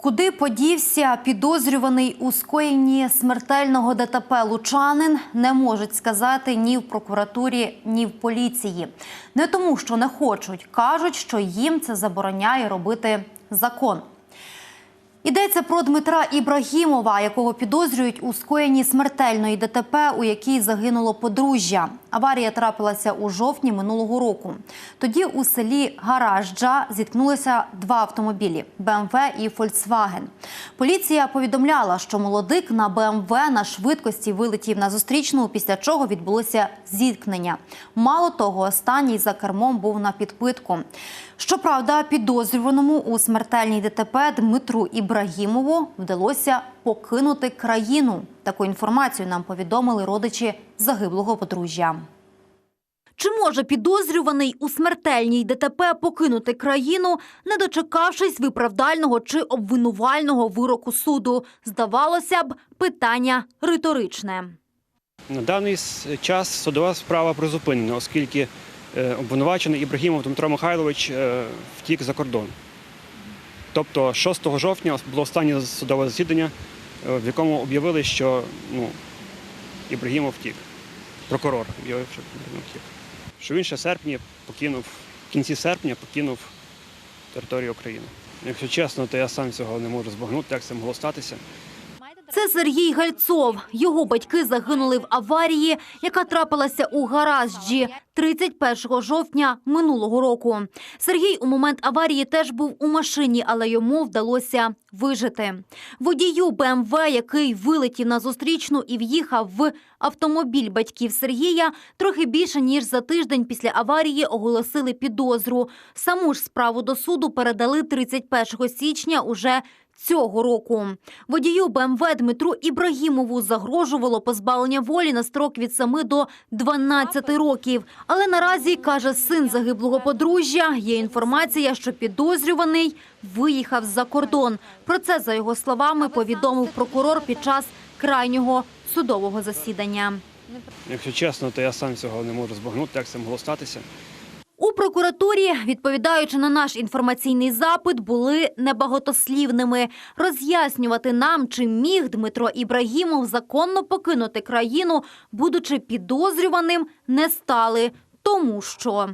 Куди подівся підозрюваний у скоєнні смертельного ДТП лучанин, не можуть сказати ні в прокуратурі, ні в поліції. Не тому, що не хочуть, кажуть, що їм це забороняє робити закон. Йдеться про Дмитра Ібрагімова, якого підозрюють у скоєнні смертельної ДТП, у якій загинуло подружжя. Аварія трапилася у жовтні минулого року. Тоді у селі Гаражджа зіткнулися два автомобілі БМВ і Фольксваген. Поліція повідомляла, що молодик на БМВ на швидкості вилетів на зустрічну, після чого відбулося зіткнення. Мало того, останній за кермом був на підпитку. Щоправда, підозрюваному у смертельній ДТП Дмитру Ібрагімову вдалося покинути країну. Таку інформацію нам повідомили родичі загиблого подружжя. Чи може підозрюваний у смертельній ДТП покинути країну, не дочекавшись виправдального чи обвинувального вироку суду? Здавалося б, питання риторичне. На даний час судова справа призупинена, оскільки е, обвинувачений Ібрагімов Дмитро Михайлович е, втік за кордон. Тобто 6 жовтня було останнє судове засідання, в якому об'явили, що ну, Ібрагімов втік. Прокурор об'явив, що Ібрагімов втік. Що він ще серпні покинув, в кінці серпня покинув територію України. Якщо чесно, то я сам цього не можу збагнути, як це могло статися. Це Сергій Гальцов. Його батьки загинули в аварії, яка трапилася у гаражджі 31 жовтня минулого року. Сергій у момент аварії теж був у машині, але йому вдалося вижити. Водію БМВ, який вилетів на зустрічну і в'їхав в автомобіль батьків Сергія, трохи більше ніж за тиждень після аварії оголосили підозру. Саму ж справу до суду передали 31 січня уже цього року. Водію БМВ Дмитру Ібрагімову загрожувало позбавлення волі на строк від 7 до 12 років. Але наразі, каже син загиблого подружжя, є інформація, що підозрюваний виїхав за кордон. Про це, за його словами, повідомив прокурор під час крайнього судового засідання. Якщо чесно, то я сам цього не можу збагнути, як це могло статися. У прокуратурі, відповідаючи на наш інформаційний запит, були небагатослівними. Роз'яснювати нам, чи міг Дмитро Ібрагімов законно покинути країну, будучи підозрюваним, не стали. Тому що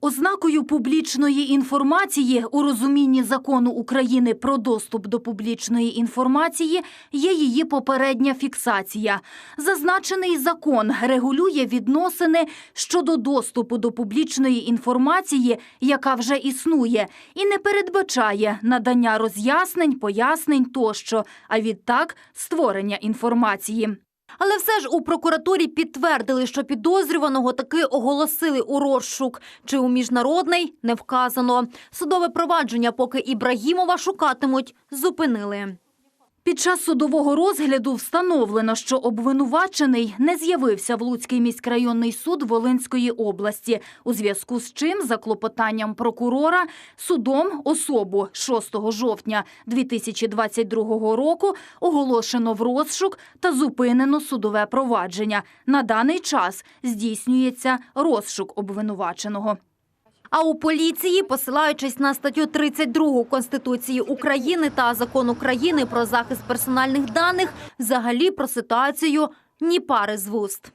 Ознакою публічної інформації у розумінні закону України про доступ до публічної інформації є її попередня фіксація. Зазначений закон регулює відносини щодо доступу до публічної інформації, яка вже існує, і не передбачає надання роз'яснень, пояснень тощо, а відтак створення інформації. Але все ж у прокуратурі підтвердили, що підозрюваного таки оголосили у розшук. Чи у міжнародний не вказано. Судове провадження, поки Ібрагімова шукатимуть, зупинили. Під час судового розгляду встановлено, що обвинувачений не з'явився в Луцький міськрайонний суд Волинської області, у зв'язку з чим за клопотанням прокурора судом особу 6 жовтня 2022 року оголошено в розшук та зупинено судове провадження. На даний час здійснюється розшук обвинуваченого. А у поліції, посилаючись на статтю 32 Конституції України та Закон України про захист персональних даних, взагалі про ситуацію ні пари з вуст.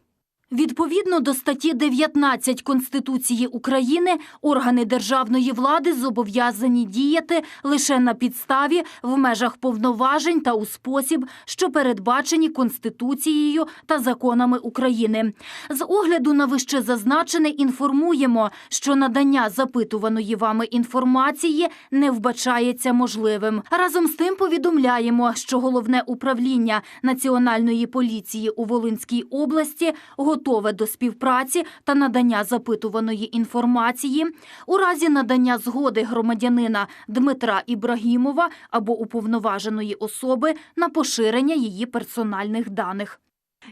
Відповідно до статті 19 Конституції України, органи державної влади зобов'язані діяти лише на підставі, в межах повноважень та у спосіб, що передбачені Конституцією та законами України. З огляду на вище зазначене інформуємо, що надання запитуваної вами інформації не вбачається можливим. Разом з тим повідомляємо, що головне управління Національної поліції у Волинській області готове до співпраці та надання запитуваної інформації у разі надання згоди громадянина Дмитра Ібрагімова або уповноваженої особи на поширення її персональних даних.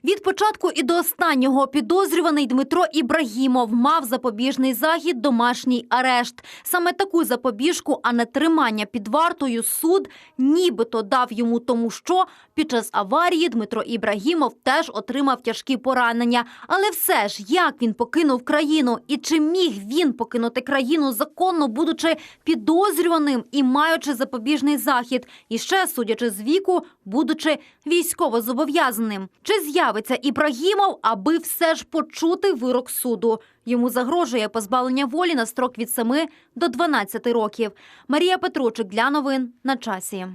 Від початку і до останнього підозрюваний Дмитро Ібрагімов мав запобіжний захід домашній арешт. Саме таку запобіжку, а не тримання під вартою, суд нібито дав йому тому, що під час аварії Дмитро Ібрагімов теж отримав тяжкі поранення. Але все ж, як він покинув країну і чи міг він покинути країну законно, будучи підозрюваним і маючи запобіжний захід, і ще, судячи з віку, будучи військово зобов'язаним. Чи з'явиться Ібрагімов, аби все ж почути вирок суду? Йому загрожує позбавлення волі на строк від 7 до 12 років. Марія Петручик для новин на часі.